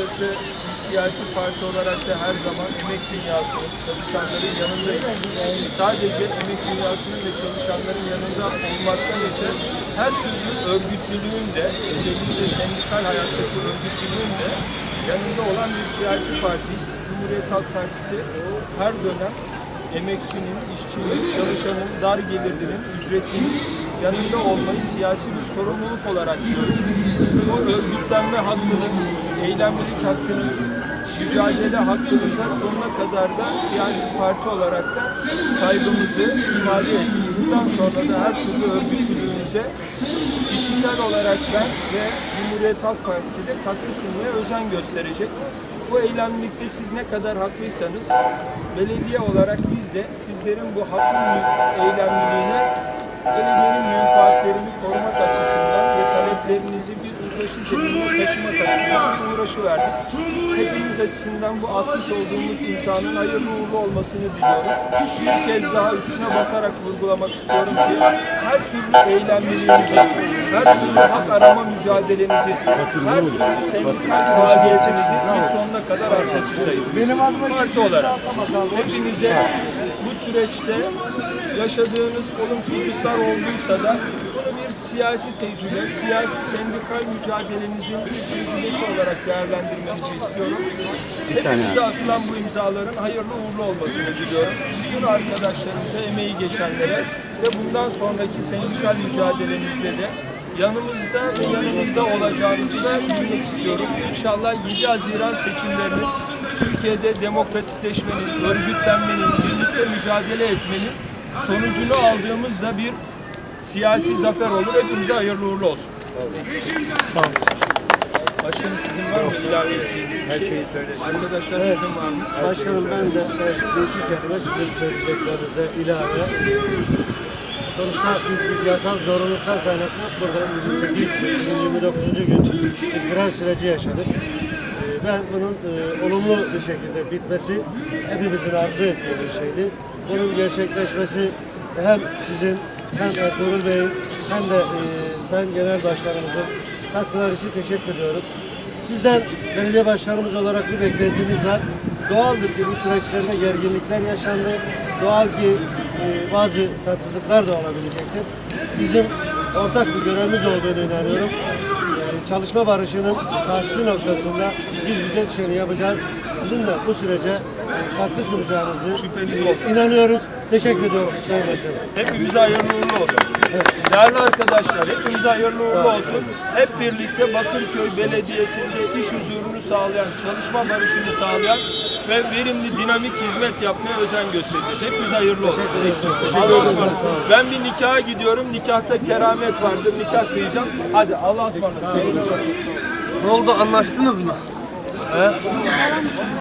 açıkçası siyasi parti olarak da her zaman emek dünyasının, çalışanların yanındayız. Sadece emek dünyasının ve çalışanların yanında olmaktan öte her türlü örgütlülüğün de, özellikle sendikal hayattaki örgütlülüğün de yanında olan bir siyasi partiyiz. Cumhuriyet Halk Partisi her dönem emekçinin, işçinin, çalışanın, dar gelirlinin, ücretlinin yanında olmayı siyasi bir sorumluluk olarak görüyor. Bu örgütlenme hakkınız, eylemlilik hakkınız, mücadele hakkınıza sonuna kadar da siyasi parti olarak da saygımızı ifade ettik. Bundan sonra da her türlü örgütlülüğümüze kişisel olarak ben ve Cumhuriyet Halk Partisi de katkı sunmaya özen gösterecek. Bu eylemlilikte siz ne kadar haklıysanız belediye olarak biz de sizlerin bu haklı eylemliliğine belediyenin menfaatlerini korumak açısından ve taleplerinizi taşımak açısından bir uğraşı verdik. Hepimiz açısından bu atmış olduğumuz insanın hayırlı uğurlu olmasını diliyorum. Bir kez daha üstüne basarak vurgulamak istiyorum ki her türlü eylemliliğimizi, her türlü hak arama mücadelemizi, her türlü sendikal faaliyetimizi biz sonuna kadar arkasındayız. Benim adıma parti olarak hepinize bu süreçte yaşadığınız olumsuzluklar olduysa da siyasi tecrübe, siyasi sendikal mücadelenizin bir tecrübesi olarak değerlendirmenizi istiyorum. Hepinize atılan bu imzaların hayırlı uğurlu olmasını diliyorum. Bütün arkadaşlarımıza, emeği geçenlere ve bundan sonraki sendikal mücadelenizde de yanımızda ve yanımızda olacağınızı da bilmek istiyorum. İnşallah 7 Haziran seçimlerinin Türkiye'de demokratikleşmenin, örgütlenmenin, birlikte mücadele etmenin sonucunu aldığımızda bir siyasi zafer olur. Hepinize hayırlı uğurlu olsun. Sağ olun. Başkanım sizin var mı ilave edeceğiniz bir şey? Arkadaşlar sizin var mı? Başkanım ben de e, iki kelime sizin söyleyeceklerinize ilave. Sonuçta biz bir yasal zorunluluktan kaynaklı burada 28 29. gün bir grev süreci yaşadık. E, Ben bunun e, olumlu bir şekilde bitmesi hepimizin arzu ettiği bir şeydi. Bunun gerçekleşmesi hem sizin hem Ertuğrul Bey'in hem de e, Sayın Genel Başkanımızın katkılar için teşekkür ediyorum. Sizden belediye başkanımız olarak bir beklentimiz var. Doğaldır ki bu süreçlerde gerginlikler yaşandı. Doğal ki e, bazı tatsızlıklar da olabilecektir. Bizim ortak bir görevimiz olduğunu inanıyorum. E, çalışma barışının karşı noktasında biz güzel işleri yapacağız. Sizin de bu sürece e, katkı sunacağınızı Şüpheniz yok. inanıyoruz. Teşekkür ediyorum Sayın Başkanım. Hepimize hayırlı uğurlu olsun. Değerli arkadaşlar, hepimize hayırlı uğurlu olsun. Hep birlikte Bakırköy Belediyesi'nde iş huzurunu sağlayan, çalışma barışını sağlayan ve verimli, dinamik hizmet yapmaya özen göstereceğiz. Hepimize hayırlı olsun. Allah'a ısmarladık. Ben bir nikaha gidiyorum. Nikahta keramet vardır. Nikah kıyacağım. Hadi Allah'a ısmarladık. Ne oldu anlaştınız mı?